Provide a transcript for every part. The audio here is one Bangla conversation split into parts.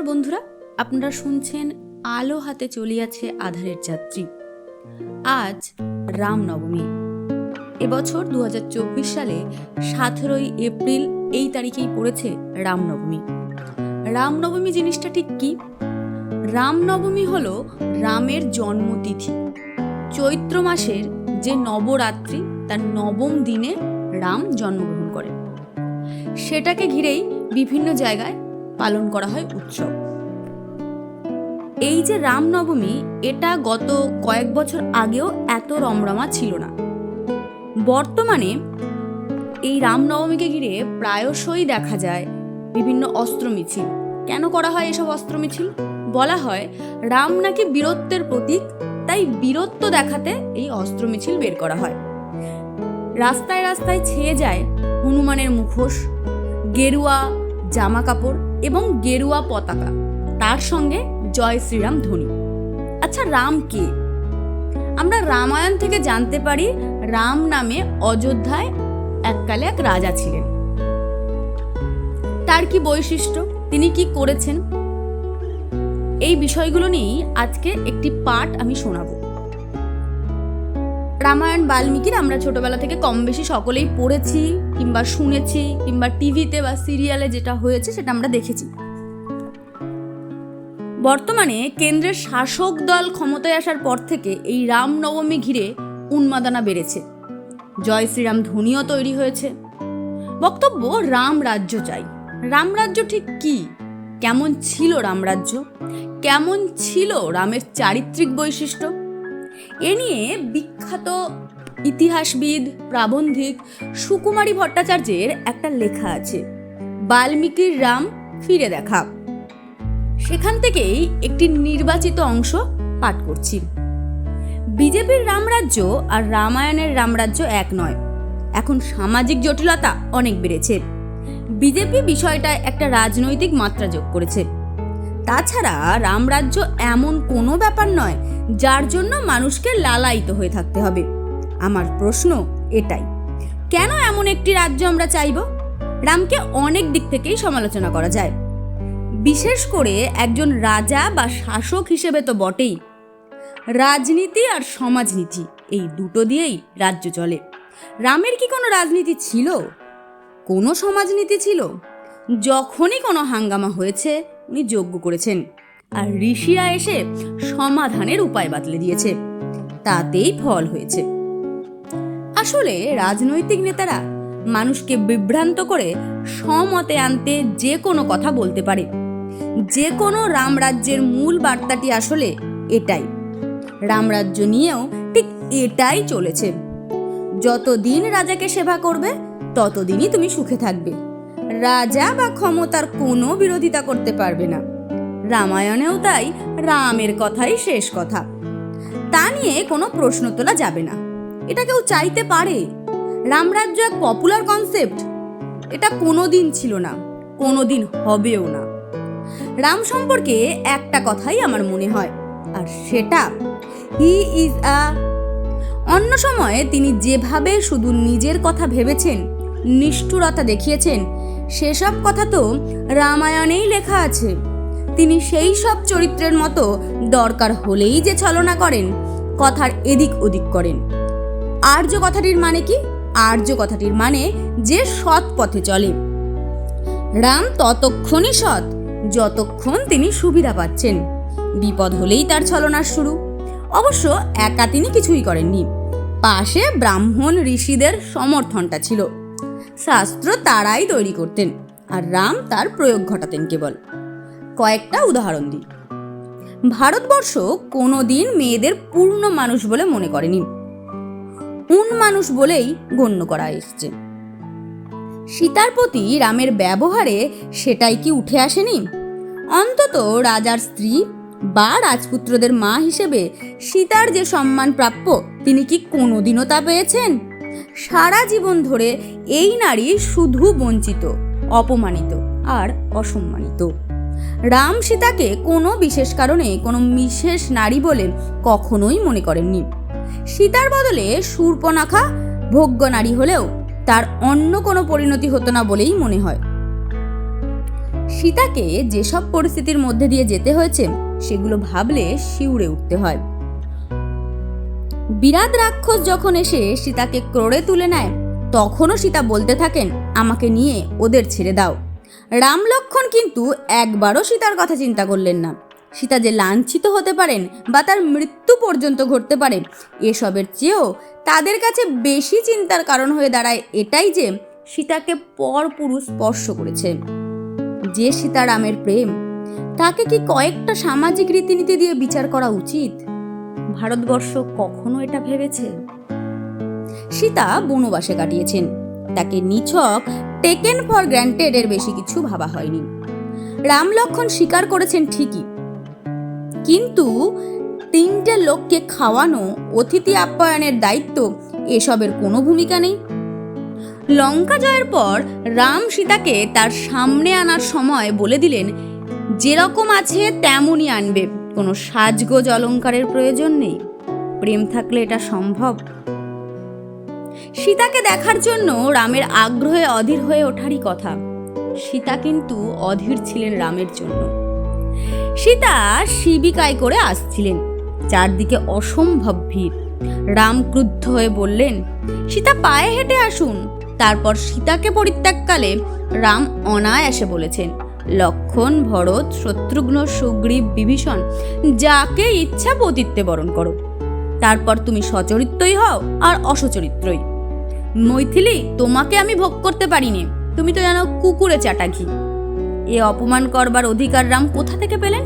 নমস্কার বন্ধুরা, আপনারা শুনছেন আলো হাতে চলিয়াছে আধারের যাত্রী। আজ রামনবমী। এবছর দু সালে সতেরোই এপ্রিল এই তারিখেই পড়েছে রামনবমী। রামনবমী জিনিসটা ঠিক কি? রামনবমী হল রামের জন্মতিথি। চৈত্র মাসের যে নবরাত্রি, তার নবম দিনে রাম জন্মগ্রহণ করে। সেটাকে ঘিরেই বিভিন্ন জায়গায় পালন করা হয় উৎসব। এই যে রামনবমী, এটা গত কয়েক বছর আগেও এত রমরমা ছিল না। বর্তমানে এই রামনবমীকে ঘিরে প্রায়শই দেখা যায় বিভিন্ন অস্ত্র মিছিল কেন করা হয় এসব অস্ত্র মিছিল বলা হয় রাম নাকি বীরত্বের প্রতীক, তাই বীরত্ব দেখাতে এই অস্ত্র মিছিল বের করা হয়। রাস্তায় রাস্তায় ছেয়ে যায় হনুমানের মুখোশ, গেরুয়া জামা কাপড় এবং গেরুয়া পতাকা, তার সঙ্গে জয় শ্রীরাম ধ্বনি। আচ্ছা রাম কে? আমরা রামায়ণ থেকে জানতে পারি রাম নামে অযোধ্যায় এককালে এক রাজা ছিলেন। তার কি বৈশিষ্ট্য? তিনি কি করেছেন? এই বিষয়গুলো নিয়েই আজকে একটি পাঠ আমি শোনাবো। রামায়ণ, বাল্মীকির আমরা ছোটবেলা থেকে কম বেশি সকলেই পড়েছি কিংবা শুনেছি কিংবা টিভিতে বা সিরিয়ালে যেটা হয়েছে সেটা আমরা দেখেছি। বর্তমানে কেন্দ্রের শাসক দল ক্ষমতায় আসার পর থেকে এই রামনবমী ঘিরে উন্মাদনা বেড়েছে। জয় শ্রীরাম ধ্বনিও তৈরি হয়েছে। বক্তব্য রাম রাজ্য চাই। রামরাজ্য ঠিক কি? কেমন ছিল রামরাজ্য কেমন ছিল রামের চারিত্রিক বৈশিষ্ট্য? এ নিয়ে বিখ্যাত ইতিহাসবিদ, প্রাবন্ধিক সুকুমারী ভট্টাচার্যের একটা লেখা আছে, বাল্মীকির রাম ফিরে দেখা। সেখান থেকেই একটি নির্বাচিত অংশ পাঠ করছি। বিজেপির রামরাজ্য আর রামায়ণের রামরাজ্য এক নয়। এখন সামাজিক জটিলতা অনেক বেড়েছে। বিজেপি বিষয়টায় একটা রাজনৈতিক মাত্রা যোগ করেছে। তাছাড়া রামরাজ্য এমন কোনো ব্যাপার নয় যার জন্য মানুষকে লালায়িত হয়ে থাকতে হবে। আমার প্রশ্ন এটাই, কেন এমন একটি রাজ্য আমরা চাইব? রামকে অনেক দিক থেকেই সমালোচনা করা যায়। বিশেষ করে একজন রাজা বা শাসক হিসেবে তো বটেই। রাজনীতি আর সমাজনীতি, এই দুটো দিয়েই রাজ্য চলে। রামের কি কোনো রাজনীতি ছিল? কোনো সমাজনীতি ছিল? যখনই কোনো হাঙ্গামা হয়েছে, উনি যোগ্য করেছেন। আর ঋষিরা এসে সমাধানের উপায় বাতলে দিয়েছে। তাতেই ফল হয়েছে। আসলে রাজনৈতিক নেতারা মানুষকে বিভ্রান্ত করে সমতে আনতে যে কোনো কথা বলতে পারে। যে কোনো রামরাজ্যের মূল বার্তাটি আসলে এটাই। রামরাজ্য নিয়েও ঠিক এটাই চলেছে। যতদিন রাজাকে সেবা করবে, ততদিনই তুমি সুখে থাকবে। রাজা বা ক্ষমতার কোনো বিরোধিতা করতে পারবে না। রামায়ণেও তাই রামের কথাই শেষ কথা। তা নিয়ে কোনো প্রশ্ন তোলা যাবে না। এটা কেউ চাইতে পারে। রামরাজ্য এক পপুলার কনসেপ্ট এটা কোনো দিন ছিল না কোনো দিন হবেও না। রাম সম্পর্কে একটা কথাই আমার মনে হয়, আর সেটা হি ইজ আ অন্য সময়ে তিনি যেভাবে শুধু নিজের কথা ভেবেছেন, নিষ্ঠুরতা দেখিয়েছেন, সেসব কথা তো রামায়ণেই লেখা আছে। তিনি সেই সব চরিত্রের মতো দরকার হলেই যে ছলনা করেন, কথার এদিক ওদিক করেন। আর্য কথাটির মানে কি? আর্য কথাটির মানে যে সৎ পথে চলে। রাম ততক্ষণই সৎ, যতক্ষণ তিনি সুবিধা পাচ্ছেন। বিপদ হলেই তার ছলনার শুরু। অবশ্য একা তিনি কিছুই করেননি। পাশে ব্রাহ্মণ ঋষিদের সমর্থনটা ছিল। শাস্ত্র তারাই তৈরি করতেন, আর রাম তার প্রয়োগ ঘটাতেন কেবল। কয়েকটা উদাহরণ দিই। ভারতবর্ষ কোনোদিন মেয়েদের পূর্ণ মানুষ বলে মনে করেনি। উন মানুষ বলেই গণ্য করা এসছে। সীতার প্রতি রামের ব্যবহারে সেটাই কি উঠে আসেনি? অন্তত রাজার স্ত্রী বা রাজপুত্রদের মা হিসেবে সীতার যে সম্মান প্রাপ্য, তিনি কি কোনোদিনও তা পেয়েছেন? সারা জীবন ধরে এই নারী শুধু বঞ্চিত, অপমানিত আর অসম্মানিত। রাম সীতাকে কোনো বিশেষ কারণে, কোনো বিশেষ নারী বলে কখনোই মনে করেননি। সীতার বদলে শূর্পনাখা ভোগ্য নারী হলেও তার অন্য কোনো পরিণতি হতো না বলেই মনে হয়। সীতাকে যেসব পরিস্থিতির মধ্যে দিয়ে যেতে হয়েছে, সেগুলো ভাবলে শিউরে উঠতে হয়। বিরাট রাক্ষস যখন এসে সীতাকে ক্রোড়ে তুলে নেয়, তখনও সীতা বলতে থাকেন, আমাকে নিয়ে ওদের ছেড়ে দাও। রাম লক্ষণ কিন্তু একবারও সীতার কথা চিন্তা করলেন না। সীতা যে লাঞ্ছিত হতে পারেন বা তার মৃত্যু পর্যন্ত ঘটতে পারে, এসবের চেয়েও তাদের কাছে বেশি চিন্তার কারণ হয়ে দাঁড়ায় এটাই যে সীতাকে পর পুরুষ স্পর্শ করেছে। যে সীতারামের প্রেম, তাকে কি কয়েকটা সামাজিক রীতিনীতি দিয়ে বিচার করা উচিত? ভারতবর্ষ কখনো এটা ভেবেছে? সীতা বনবাসে কাটিয়েছেন। তাকে নিছক টেকেন ফর গ্র্যান্টেড এর বেশি কিছু ভাবা হয়নি। রাম লক্ষণ স্বীকার করেছেন ঠিকই। কিন্তু তিনটে লোককে খাওয়ানো, অতিথি আপ্যায়নের দায়িত্ব, এসবের কোনো ভূমিকা নেই। লঙ্কা জয়ের পর রাম সীতাকে তার সামনে আনার সময় বলে দিলেন, যেরকম আছে তেমনই আনবে। কোনো সাজগোজ অলঙ্কারের প্রয়োজন নেই। প্রেম থাকলে এটা সম্ভব। সীতাকে দেখার জন্য রামের আগ্রহে অধীর হয়ে ওঠারই কথা। সীতা কিন্তু অধীর ছিলেন রামের জন্য। সীতা শিবিকায় করে আসছিলেন। চারদিকে অসম্ভব ভিড়। রাম ক্রুদ্ধ হয়ে বললেন, সীতা পায়ে হেঁটে আসুন। তারপর সীতাকে পরিত্যাগকালে রাম অনায়াসে বলেছেন, লক্ষণ, ভরত, শত্রুঘ্ন, সুগ্রীব, বিভীষণ, যাকে ইচ্ছা পতিত্বে বরণ করো। তারপর তুমি সচরিত্রই হও আর অসচরিত্রই। মৈথিলি তোমাকে আমি ভোগ করতে পারিনি। তুমি তো জানো কুকুরে চাটা ঘি এ অপমান করবার অধিকার রাম কোথা থেকে পেলেন?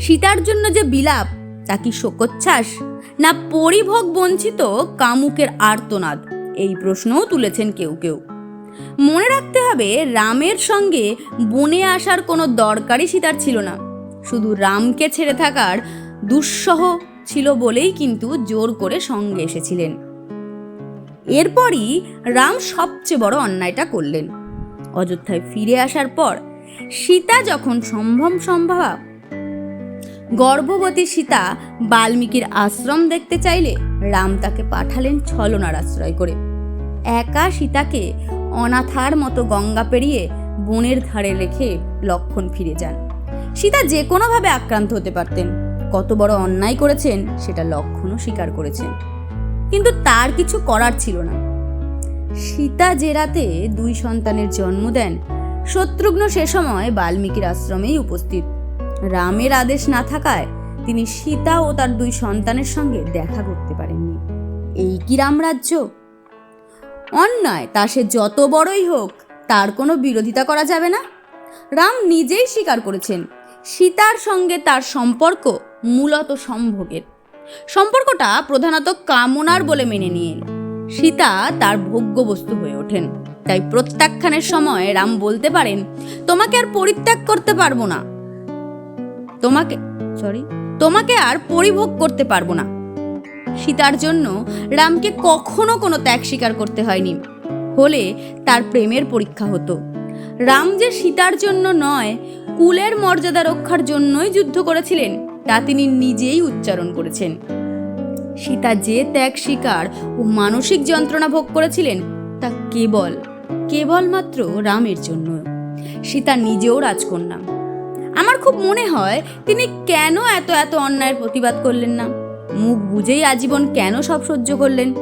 সীতার জন্য যে বিলাপ, তা কি শোকোচ্ছ্বাস? না পরিভোগ বঞ্চিত কামুকের আর্তনাদ? এই প্রশ্নও তুলেছেন কেউ কেউ। মনে রাখতে হবে, রামের সঙ্গে বনে আসার কোনো দরকারই সীতার ছিল না। শুধু রামকে ছেড়ে থাকার দুঃসহ ছিল বলেই কিন্তু জোর করে সঙ্গে এসেছিলেন। এরপরই রাম সবচেয়ে বড় অন্যায়টা করলেন। অযোধ্যায় ফিরে আসার পর সীতা যখন সম্ভব সম্ভব, গর্ভবতী সীতা বাল্মীকির আশ্রম দেখতে চাইলে রাম তাকে পাঠালেন ছলনার আশ্রয় করে। একা সীতাকে অনাথার মতো গঙ্গা পেরিয়ে বনের ধারে রেখে লক্ষণ ফিরে যান। সীতা যে কোনোভাবে আক্রান্ত হতে পারতেন, কত বড় অন্যায় করেছেন সেটা লক্ষণও স্বীকার করেছেন। কিন্তু তার কিছু করার ছিল না। সীতা যে রাতে দুই সন্তানের জন্ম দেন, শত্রুঘ্ন সে সময় বাল্মীকির আশ্রমেই উপস্থিত। রামের আদেশ না থাকায় তিনি সীতা ও তার দুই সন্তানের সঙ্গে দেখা করতে পারেননি। এই কি রামরাজ্য? অন্যায় তা সে যত বড়ই হোক, তার কোনো বিরোধিতা করা যাবে না। রাম নিজেই স্বীকার করেছেন, সীতার সঙ্গে তার সম্পর্ক মূলত সম্ভোগের। সম্পর্কটা প্রধানত কামনার বলে মেনে নিয়ে সীতা তার ভোগ্য বস্তু হয়ে ওঠেন। তাই প্রত্যাখ্যানের সময় রাম বলতে পারেন, তোমাকে আর পরিত্যাগ করতে পারব না। তোমাকে সরি তোমাকে আর পরিভোগ করতে পারব না। সীতার জন্য রামকে কখনো কোনো ত্যাগ স্বীকার করতে হয়নি। হলে তার প্রেমের পরীক্ষা হতো। রাম যে সীতার জন্য নয়, কুলের মর্যাদা রক্ষার জন্যই যুদ্ধ করেছিলেন। তা তিনি নিজেই উচ্চারণ করেছেন। সীতা যে ত্যাগ স্বীকার ও মানসিক যন্ত্রণা ভোগ করেছিলেন, তা কেবল, কেবলমাত্র রামের জন্য। সীতা নিজেও রাজকন্যা। আমার খুব মনে হয় তিনি কেন এত এত অন্যায়ের প্রতিবাদ করলেন না? মুখ বুঝেই আজীবন কেন সব সহ্য করলেন?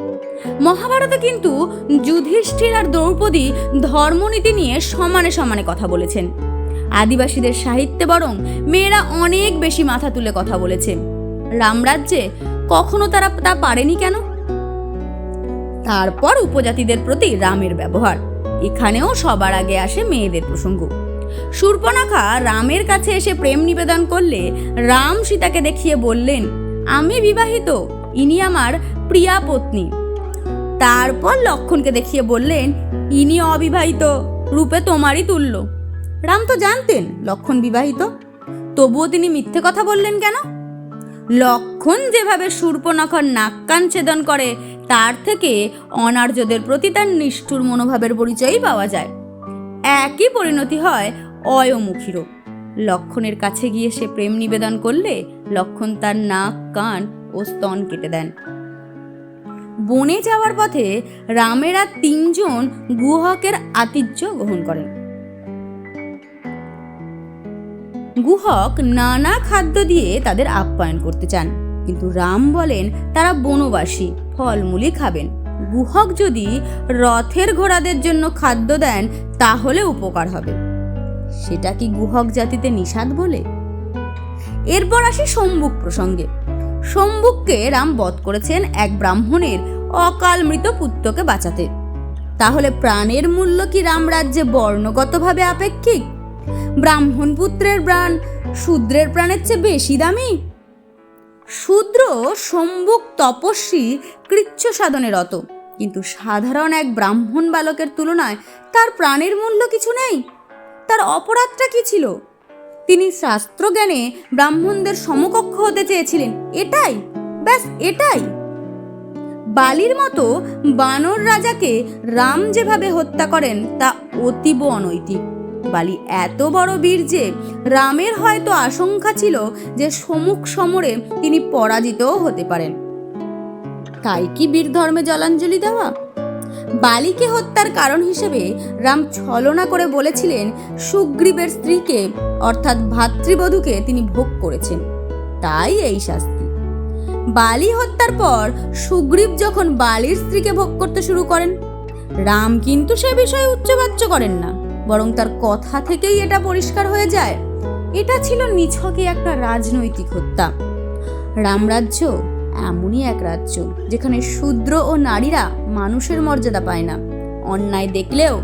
মহাভারতে কিন্তু যুধিষ্ঠির আর দ্রৌপদী ধর্মনীতি নিয়ে সমানে সমানে কথা বলেছেন। আদিবাসীদের সাহিত্যে বরং মেয়েরা অনেক বেশি মাথা তুলে কথা বলেছে। রামরাজ্যে কখনো তারা তা পারেনি কেন? তারপর উপজাতিদের প্রতি রামের ব্যবহার। এখানেও সবার আগে আসে মেয়েদের প্রসঙ্গ। শূর্পণখা রামের কাছে এসে প্রেম নিবেদন করলে রাম সীতাকে দেখিয়ে বললেন, আমি বিবাহিত, ইনি আমার প্রিয়া পত্নী। তারপর লক্ষণকে দেখিয়ে বললেন, ইনি অবিবাহিত, রূপে তোমারই তুল্য। রাম তো জানতেন, লক্ষণ বিবাহিত। তবুও তিনি মিথ্যে কথা বললেন কেন? লক্ষণ যেভাবে শূর্পনখর নাক কান ছেদন করে, তার থেকে অনার্যদের প্রতি তার নিষ্ঠুর মনোভাবের পরিচয়ই পাওয়া যায়। একই পরিণতি হয় অয়মুখীরও। লক্ষণের কাছে গিয়ে সে প্রেম নিবেদন করলে লক্ষণ তার নাক, কান ও স্তন কেটে দেন। বনে যাওয়ার পথে রামেরা তিনজন গুহকের আতিথ্য গ্রহণ করেন। গুহক নানা খাদ্য দিয়ে তাদের আপ্যায়ন করতে চান। কিন্তু রাম বলেন, তারা বনবাসী, ফলমূলই খাবেন। গুহক যদি রথের ঘোড়াদের জন্য খাদ্য দেন, তাহলে উপকার হবে। সেটা কি গুহক জাতিতে নিষাদ বলে? এরপর আসি সম্বুক প্রসঙ্গে। সম্বুককে রাম বধ করেছেন এক ব্রাহ্মণের অকাল মৃত পুত্রকে বাঁচাতে। তাহলে প্রাণের মূল্য কি রাম রাজ্যে বর্ণগতভাবে আপেক্ষিক? ব্রাহ্মণ পুত্রের প্রাণ শূদ্রের প্রাণের চেয়ে বেশি দামি? শূদ্র সম্ভুক তপস্বী কৃচ্ছ সাধনে রত কিন্তু সাধারণ এক ব্রাহ্মণ বালকের তুলনায় তার প্রাণের মূল্য কিছু নেই। তার অপরাধটা কি ছিল? তিনি শাস্ত্রজ্ঞানে ব্রাহ্মণদের সমকক্ষ হতে চেয়েছিলেন। এটাই? ব্যাস, এটাই। বালির মতো বানর রাজাকে রাম যেভাবে হত্যা করেন, তা অতীব অনৈতিক। বালি এত বড় বীর যে রামের হয়তো আশঙ্কা ছিল যে সমুখ সমরে তিনি পরাজিতও হতে পারেন। তাই কি বীর ধর্মে জলাঞ্জলি দেওয়া? বালিকে হত্যার কারণ হিসেবে রাম ছলনা করে বলেছিলেন, সুগ্রীবের স্ত্রীকে, অর্থাৎ ভাতৃবধূকে তিনি ভোগ করেছেন। তাই এই শাস্তি। বালি হত্যার পর সুগ্রীব যখন বালির স্ত্রীকে ভোগ করতে শুরু করেন, রাম কিন্তু সে বিষয়ে উচ্চবাচ্য করেন না। বরং তার কথা থেকেই এটা পরিষ্কার হয়ে যায়। এটা ছিল নিছকই একটা রাজনৈতিক হত্যা। রামরাজ্য এমনই এক রাজ্য, যেখানে শূদ্র ও নারীরা মানুষের মর্যাদা পায় না। অন্যায় দেখলেও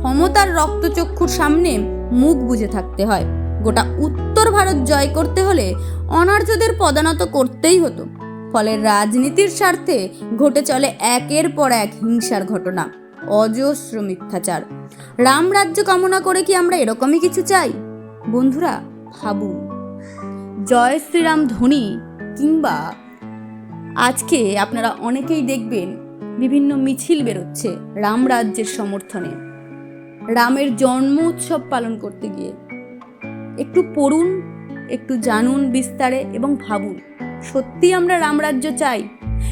ক্ষমতার রক্তচক্ষুর সামনে মুখ বুজে থাকতে হয়। গোটা উত্তর ভারত জয় করতে হলে অনার্যদের পদানত করতেই হতো। ফলে রাজনীতির স্বার্থে ঘটে চলে একের পর এক হিংসার ঘটনা। অজস্র মিথ্যাচার রাম রাজ্য কামনা করে কি আমরা এরকমই কিছু চাই? বন্ধুরা, ভাবুন। জয় শ্রীরাম ধ্বনি কিংবা আজকে আপনারা অনেকেই দেখবেন বিভিন্ন মিছিল বেরোচ্ছে রাম রাজ্যের সমর্থনে। রামের জন্ম উৎসব পালন করতে গিয়ে। একটু পড়ুন, একটু জানুন বিস্তারে এবং ভাবুন সত্যি আমরা রামরাজ্য চাই?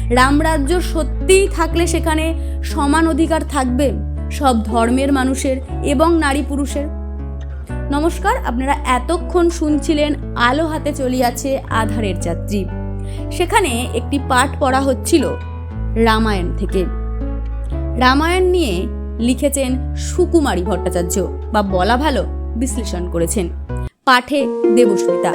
রামরাজ্য সত্যিই থাকলে সেখানে সমান অধিকার থাকবে সব ধর্মের মানুষের এবং নারী পুরুষের। নমস্কার, আপনারা এতক্ষণ শুনছিলেন আলো হাতে চলিয়াছে আধারের যাত্রী। সেখানে একটি পাঠ পড়া হচ্ছিল রামায়ণ থেকে। রামায়ণ নিয়ে লিখেছেন সুকুমারী ভট্টাচার্য বা বলা ভালো বিশ্লেষণ করেছেন পাঠে দেবস্মিতা।